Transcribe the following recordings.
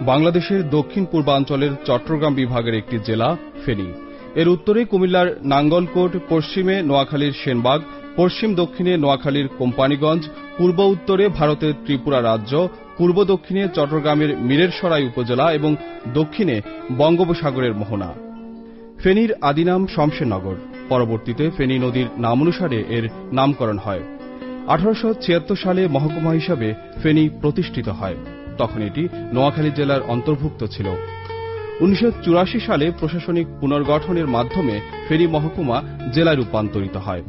বাংলাদেশের দক্ষিণ পূর্বাঞ্চলের চট্টগ্রাম বিভাগের একটি জেলা, ফেনী। এর উত্তরে কুমিল্লার নাঙ্গলকোট, পশ্চিমে নোয়াখালীর সেনবাগ, পশ্চিম দক্ষিণে নোয়াখালীর কোম্পানীগঞ্জ, পূর্ব উত্তরে ভারতের ত্রিপুরা রাজ্য, পূর্ব দক্ষিণে চট্টগ্রামের মিরেরসরাই উপজেলা এবং দক্ষিণে বঙ্গোপসাগরের মোহনা। ফেনীর আদিনাম শমশেরনগর। পরবর্তীতে ফেনী নদীর নামানুসারে এর নামকরণ হয়। আঠারোশ ছিয়াত্তর সালে মহকুমা হিসাবে ফেনী প্রতিষ্ঠিত হয়। তখন এটি নোয়াখালী জেলার অন্তর্ভুক্ত ছিল। উনিশশো চুরাশি সালে প্রশাসনিক পুনর্গঠনের মাধ্যমে ফেনী মহকুমা জেলায় রূপান্তরিত হয়।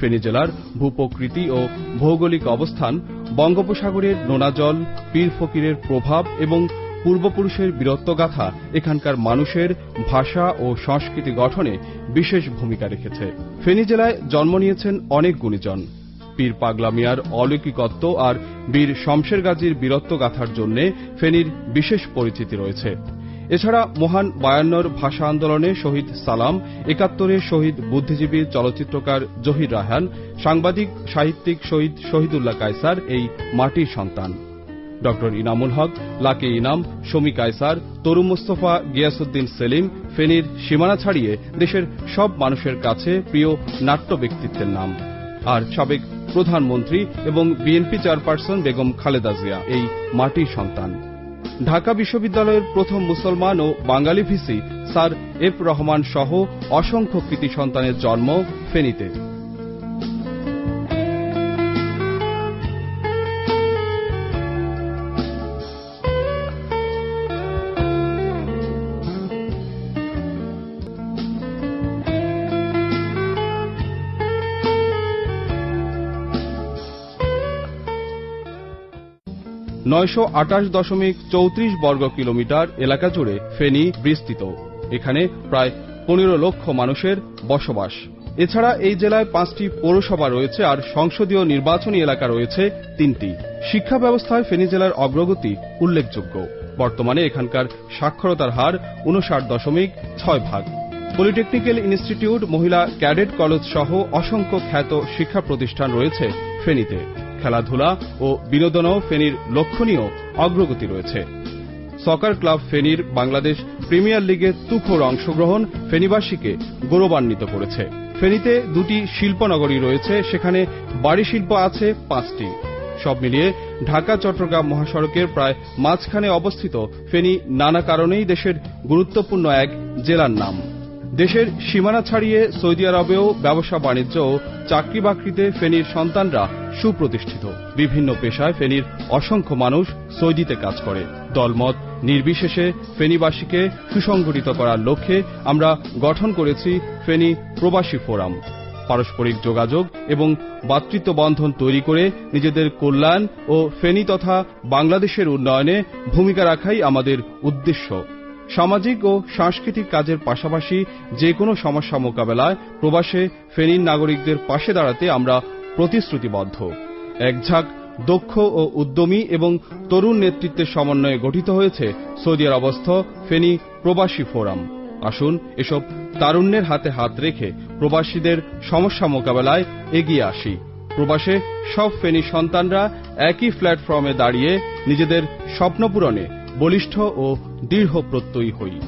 ফেনী জেলার ভূপ্রকৃতি ও ভৌগোলিক অবস্থান, বঙ্গোপসাগরের নোনা জল পীর ফকিরের প্রভাব এবং পূর্বপুরুষের বীরত্বগাথা এখানকার মানুষের ভাষা ও সংস্কৃতি গঠনে বিশেষ ভূমিকা রেখেছে। ফেনী জেলায় জন্ম নিয়েছেন অনেক গুণীজন। পীর পাগলা মিয়ার অলৌকিকত্ব আর বীর শমশের গাজীর বীরত্বগাথার জন্য ফেনীর বিশেষ পরিচিতি রয়েছে। এছাড়া মহান বায়ান্নর ভাষা আন্দোলনে শহীদ সালাম, একাত্তরে শহীদ বুদ্ধিজীবী চলচ্চিত্রকার জহির রায়হান, সাংবাদিক, সাহিত্যিক শহীদ শহীদুল্লাহ কায়সার এই মাটির সন্তান। ড ইনামুল হক, লাকে ইনাম, শমী কায়সার তরু মোস্তফা গিয়াসুদ্দিন সেলিম ফেনীর সীমানা ছাড়িয়ে দেশের সব মানুষের কাছে প্রিয় নাট্য ব্যক্তিত্বের নাম। আর সাবেক প্রধানমন্ত্রী এবং বিএনপি চেয়ারপারসন বেগম খালেদা জিয়া, এই মাটির সন্তান। ঢাকা বিশ্ববিদ্যালয়ের প্রথম মুসলমান ও বাঙালি ভিসি স্যার এফ রহমান সহ অসংখ্য কৃতি সন্তানের জন্ম ফেনীতে। নয়শো আটাশ দশমিক চৌত্রিশ বর্গ কিলোমিটার এলাকা জুড়ে ফেনী বিস্তৃত। এখানে প্রায় পনেরো লক্ষ মানুষের বসবাস। এছাড়া এই জেলায় পাঁচটি পৌরসভা রয়েছে আর সংসদীয় নির্বাচনী এলাকা রয়েছে তিনটি। শিক্ষা ব্যবস্থায় ফেনী জেলার অগ্রগতি উল্লেখযোগ্য। বর্তমানে এখানকার সাক্ষরতার হার উনষাট দশমিক ছয় ভাগ। পলিটেকনিক্যাল ইনস্টিটিউট, মহিলা ক্যাডেট কলেজ সহ অসংখ্য খ্যাত শিক্ষা প্রতিষ্ঠান রয়েছে ফেনীতে। খেলাধুলা ও বিনোদনেও ফেনীর লক্ষণীয় অগ্রগতি রয়েছে। সকার ক্লাব ফেনীর বাংলাদেশ প্রিমিয়ার লিগে তুখোর অংশগ্রহণ ফেনীবাসীকে গৌরবান্বিত করেছে। ফেনীতে দুটি শিল্পনগরী রয়েছে, সেখানে বাড়ি শিল্প আছে পাঁচটি। সব মিলিয়ে ঢাকা, চট্টগ্রাম মহাসড়কের প্রায় মাঝখানে অবস্থিত ফেনী নানা কারণেই দেশের গুরুত্বপূর্ণ এক জেলার নাম। দেশের সীমানা ছাড়িয়ে সৌদি আরবেও ব্যবসা বাণিজ্য ও চাকরি বাকরিতে ফেনীর সন্তানরা সুপ্রতিষ্ঠিত। বিভিন্ন পেশায় ফেনীর অসংখ্য মানুষ সৌদিতে কাজ করে। দলমত নির্বিশেষে ফেনীবাসীকে সুসংগঠিত করার লক্ষ্যে আমরা গঠন করেছি ফেনী প্রবাসী ফোরাম। পারস্পরিক যোগাযোগ এবং বন্ধন তৈরি করে নিজেদের কল্যাণ ও ফেনী তথা বাংলাদেশের উন্নয়নে ভূমিকা রাখাই আমাদের উদ্দেশ্য। সামাজিক ও সাংস্কৃতিক কাজের পাশাপাশি যে কোনো সমস্যা মোকাবেলায় প্রবাসে ফেনীর নাগরিকদের পাশে দাঁড়াতে আমরা প্রতিশ্রুতিবদ্ধ। একঝাঁক দক্ষ ও উদ্যমী এবং তরুণ নেতৃত্বের সমন্বয়ে গঠিত হয়েছে সৌদি আরবস্থ ফেনী প্রবাসী ফোরাম। আসুন এসব তারুণ্যের হাতে হাত রেখে প্রবাসীদের সমস্যা মোকাবেলায় এগিয়ে আসি। প্রবাসে সব ফেনী সন্তানরা একই প্ল্যাটফর্মে দাঁড়িয়ে নিজেদের স্বপ্নপূরণে বলিষ্ঠ ও দৃঢ় প্রত্যয়ী হই।